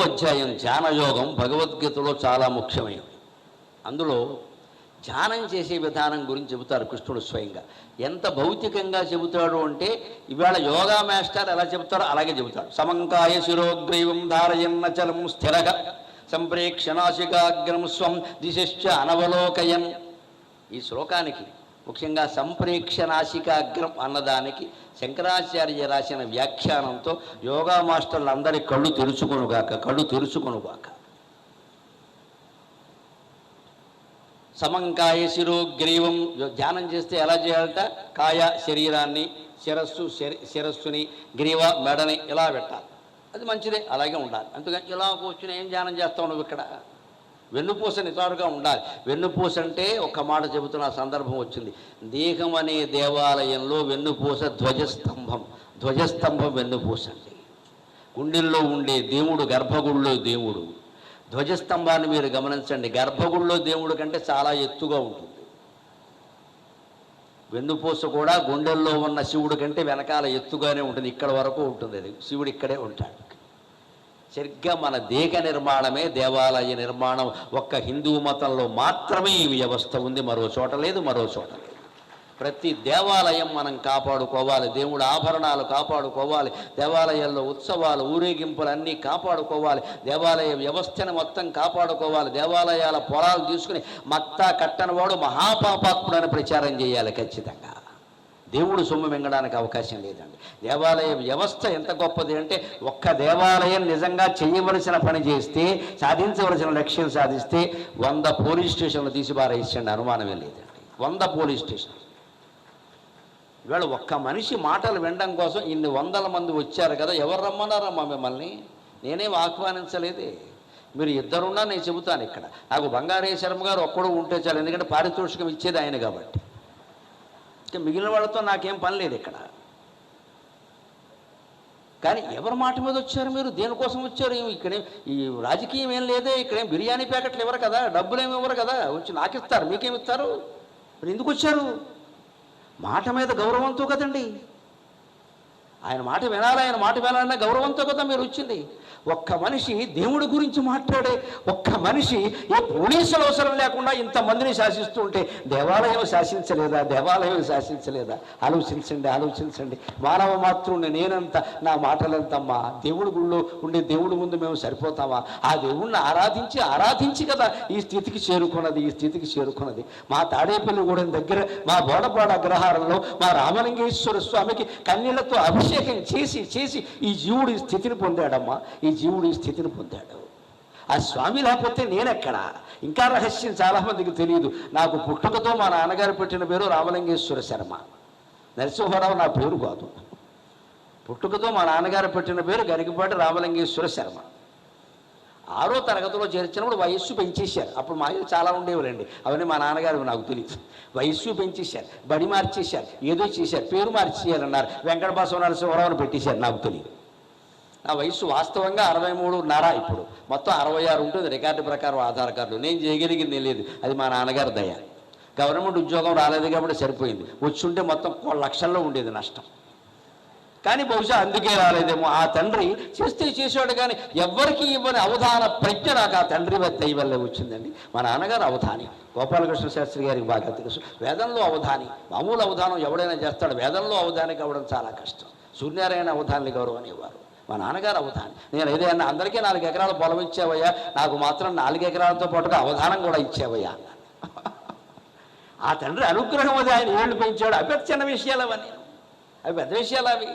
అధ్యాయం ధ్యానయోగం భగవద్గీతలో చాలా ముఖ్యమైనది. అందులో ధ్యానం చేసే విధానం గురించి చెబుతారు కృష్ణుడు స్వయంగా. ఎంత భౌతికంగా చెబుతాడు అంటే ఇవాళ యోగా మాస్టర్ ఎలా చెబుతారో అలాగే చెబుతాడు. సమంకాయ శిరోగ్రీవం ధారయన్నచలం స్థిరగా సంప్రేక్షణాశికాగ్రం స్వం దిశశ్చ అనవలోకయం ఈ శ్లోకానికి ముఖ్యంగా సంప్రేక్షణాశికాగ్రం అన్నదానికి శంకరాచార్య రాసిన వ్యాఖ్యానంతో యోగా మాస్టర్లందరి కళ్ళు తెరుచుకొనుగాక కళ్ళు తెరుచుకొనుగాక. సమంకాయ శిరో గ్రీవం ధ్యానం చేస్తే ఎలా చేయాలట? కాయ శరీరాన్ని శిరస్సు శరి శిరస్సుని గ్రీవ మెడని ఇలా పెట్టాలి. అది మంచిదే అలాగే ఉండాలి. అందుకని ఇలా కూర్చుని ఏం ధ్యానం చేస్తావు నువ్వు ఇక్కడ? వెన్నుపూస నిటారుగా ఉండాలి. వెన్నుపూస అంటే ఒక్క మాట చెబుతున్న సందర్భం వచ్చింది. దేహం అనే దేవాలయంలో వెన్నుపూస ధ్వజస్తంభం. ధ్వజస్తంభం వెన్నుపూస అండి. గుండెల్లో ఉండే దేవుడు గర్భగుడిలో దేవుడు. ధ్వజస్తంభాన్ని మీరు గమనించండి. గర్భగుడిలో దేవుడు కంటే చాలా ఎత్తుగా ఉంటుంది. వెన్నుపూస కూడా గుండెల్లో ఉన్న శివుడి కంటే వెనకాల ఎత్తుగానే ఉంటుంది. ఇక్కడ వరకు ఉంటుంది అది. శివుడు ఇక్కడే ఉంటాడు. సరిగ్గా మన దేగ నిర్మాణమే దేవాలయ నిర్మాణం. ఒక్క హిందూ మతంలో మాత్రమే ఈ వ్యవస్థ ఉంది. మరో చోట లేదు మరో చోట లేదు. ప్రతి దేవాలయం మనం కాపాడుకోవాలి. దేవుడు ఆభరణాలు కాపాడుకోవాలి. దేవాలయాల్లో ఉత్సవాలు ఊరేగింపులు అన్నీ కాపాడుకోవాలి. దేవాలయ వ్యవస్థను మొత్తం కాపాడుకోవాలి. దేవాలయాల పొలాలు తీసుకుని మత్తా కట్టనివాడు మహాపాపాత్ముడు అని ప్రచారం చేయాలి ఖచ్చితంగా. దేవుడు సొమ్ము మింగడానికి అవకాశం లేదండి. దేవాలయ వ్యవస్థ ఎంత గొప్పది అంటే ఒక్క దేవాలయం నిజంగా చేయవలసిన పని చేస్తే సాధించవలసిన లక్ష్యం సాధిస్తే వంద పోలీస్ స్టేషన్లు తీసి బారేసండి అనుమానమే లేదండి. వంద పోలీస్ స్టేషన్ ఇవాళ ఒక్క మనిషి మాటలు వినడం కోసం ఇన్ని వందల మంది వచ్చారు కదా ఎవరు రమ్మన్నారమ్మా మిమ్మల్ని? నేనేం ఆహ్వానించలేదే. మీరు ఇద్దరున్నా నేను చెబుతాను ఇక్కడ. నాకు బంగారేశ్వరం గారు ఒక్కడు ఉంటే చాలు ఎందుకంటే పారితోషికం ఇచ్చేది ఆయన కాబట్టి. మిగిలిన వాళ్ళతో నాకేం పని లేదు ఇక్కడ. కానీ ఎవరి మాట మీద వచ్చారు మీరు? దేనికోసం వచ్చారు? ఏమి ఇక్కడే ఈ రాజకీయం ఏం లేదే ఇక్కడేం బిర్యానీ ప్యాకెట్లు ఇవ్వరు కదా డబ్బులు ఏమి ఇవ్వరు కదా వచ్చి నాకు ఇస్తారు మీకేమి ఇస్తారు? మరి ఎందుకు వచ్చారు? మాట మీద గౌరవంతో కదండి. ఆయన మాట వినాలి ఆయన మాట వినాలన్న గౌరవంతో కదా మీరు వచ్చింది. ఒక్క మనిషి దేవుడి గురించి మాట్లాడే ఒక్క మనిషి ఏ పోలీసులు అవసరం లేకుండా ఇంతమందిని శాసిస్తూ ఉంటే దేవాలయం శాసించలేదా? దేవాలయం శాసించలేదా? ఆలోచించండి ఆలోచించండి. మానవ మాతృని నేనంత నా మాటలంతమ్మా? దేవుడి గుళ్ళో ఉండే దేవుడి ముందు మేము సరిపోతామా? ఆ దేవుణ్ణి ఆరాధించి ఆరాధించి కదా ఈ స్థితికి చేరుకున్నది ఈ స్థితికి చేరుకున్నది. మా తాడేపల్లిగూడెం దగ్గర మా బోడపాడ అగ్రహారంలో మా రామలింగేశ్వర స్వామికి కన్నీళ్ళతో అభిషేకం చేసి చేసి ఈ జీవుడు స్థితిని పొందాడమ్మా. ఈ జీవుడు ఈ స్థితిని పొందాడు. ఆ స్వామి లేకపోతే నేనెక్కడ? ఇంకా రహస్యం చాలామందికి తెలియదు. నాకు పుట్టుకతో మా నాన్నగారు పెట్టిన పేరు రామలింగేశ్వర శర్మ. నరసింహారావు నా పేరు కాదు. పుట్టుకతో మా నాన్నగారు పెట్టిన పేరు గరికపాటి రామలింగేశ్వర శర్మ. ఆరో తరగతిలో చేర్చినప్పుడు వయస్సు పెంచేశారు. అప్పుడు మా ఇల్లు చాలా ఉండేవారండి. అవన్నీ మా నాన్నగారు నాకు తెలియదు. వయస్సు పెంచేశారు బడి మార్చేశారు ఏదో చేశారు పేరు మార్చేయాలన్నారు. వెంకటబాసు బసవ నరసింహరావు పెట్టేశారు నాకు తెలియదు. నా వయసు వాస్తవంగా అరవై మూడున్నర ఇప్పుడు. మొత్తం అరవై ఆరు ఉంటుంది రికార్డు ప్రకారం ఆధార్ కార్డు నేను చేయగలిగింది లేదు. అది మా నాన్నగారి దయ. గవర్నమెంట్ ఉద్యోగం రాలేదు కాబట్టి సరిపోయింది. వచ్చుంటే మొత్తం లక్షల్లో ఉండేది నష్టం. కానీ బహుశా అందుకే రాలేదేమో. ఆ తండ్రి చేస్తే చేసాడు కానీ ఎవరికి ఇవ్వని అవధాన ప్రజ్ఞ నాకు ఆ తండ్రి దయ వల్ల వచ్చిందండి. మా నాన్నగారు అవధాని. గోపాలకృష్ణ శాస్త్రి గారికి బాగా తెలుసు. వేదంలో అవధాని. మామూలు అవధానం ఎవడైనా చేస్తాడు. వేదంలో అవధాని కావడం చాలా కష్టం. సూర్యనారాయణ అవధాని గౌరవం అనేవారు మా నాన్నగారు అవధాని. నేను ఏదైనా అందరికీ నాలుగు ఎకరాల పొలం ఇచ్చావయ్యా నాకు మాత్రం నాలుగు ఎకరాలతో పాటుగా అవధానం కూడా ఇచ్చావయ్యా. ఆ తండ్రి అనుగ్రహం అది ఆయన ఏళ్ళు పెంచాడు. అవి పెద్ద చిన్న విషయాలు అవన్నీ. అవి పెద్ద విషయాలు అవి.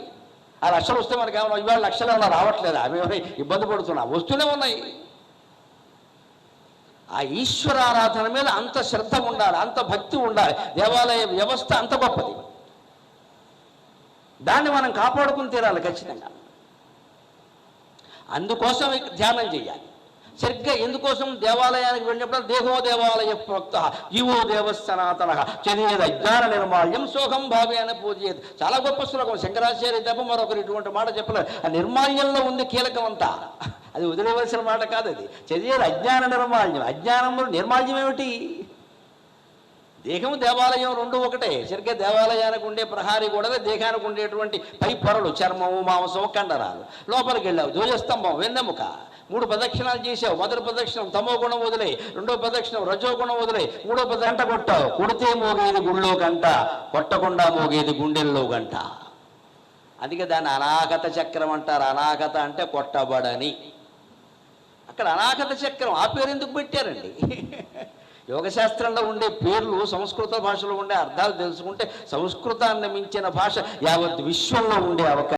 ఆ లక్షలు వస్తే మనకి ఏమన్నా ఇవాళ లక్షలు ఏమన్నా రావట్లేదు? అవి ఇబ్బంది పడుతున్నా? వస్తూనే ఉన్నాయి. ఆ ఈశ్వరారాధన మీద అంత శ్రద్ధ ఉండాలి అంత భక్తి ఉండాలి. దేవాలయ వ్యవస్థ అంత గొప్పది. దాన్ని మనం కాపాడుకుని తీరాలి ఖచ్చితంగా. అందుకోసం ధ్యానం చేయాలి. సరిగ్గా ఎందుకోసం దేవాలయానికి వెళ్ళినప్పుడు దేహో దేవాలయ ప్రోక్త జీవో దేవ సనాతన చదివేది అజ్ఞాన నిర్మాల్యం సోహం భావి అని పూజేది చాలా గొప్ప శ్లోకం. శంకరాచార్య తప్ప మరొకరు ఇటువంటి మాట చెప్పలేదు ఆ నిర్మాల్యంలో ఉంది కీలకం అంతా. అది వదిలేవలసిన మాట కాదు అది. చదివేది అజ్ఞాన నిర్మాల్యం. అజ్ఞానంలో నిర్మాల్యం ఏమిటి? దేహం దేవాలయం రెండు ఒకటే. సరిగ్గా దేవాలయానికి ఉండే ప్రహారీ కూడా దేహానికి ఉండేటువంటి పై పొరలు చర్మము మాంసము కండరాలు. లోపలికి వెళ్ళావు. ధ్వజస్తంభం వెన్నెముక. మూడు ప్రదక్షిణాలు చేసావు మొదటి ప్రదక్షిణం తమో గుణం వదిలే రెండో ప్రదక్షిణం రజో గుణం వదిలే మూడో గంట కొట్టావు. కొడితే మోగేది గుళ్ళో గంట కొట్టకుండా మోగేది గుండెల్లో గంట అందుకే దాన్ని అనాగత చక్రం అంటారు. అనాగత అంటే కొట్టబడని. అక్కడ అనాగత చక్రం ఆ పేరు ఎందుకు పెట్టారండి? యోగశాస్త్రంలో ఉండే పేర్లు సంస్కృత భాషలో ఉండే అర్థాలు తెలుసుకుంటే సంస్కృతాన్ని మించిన భాష యావత్ విశ్వంలో ఉండే అవకాశం.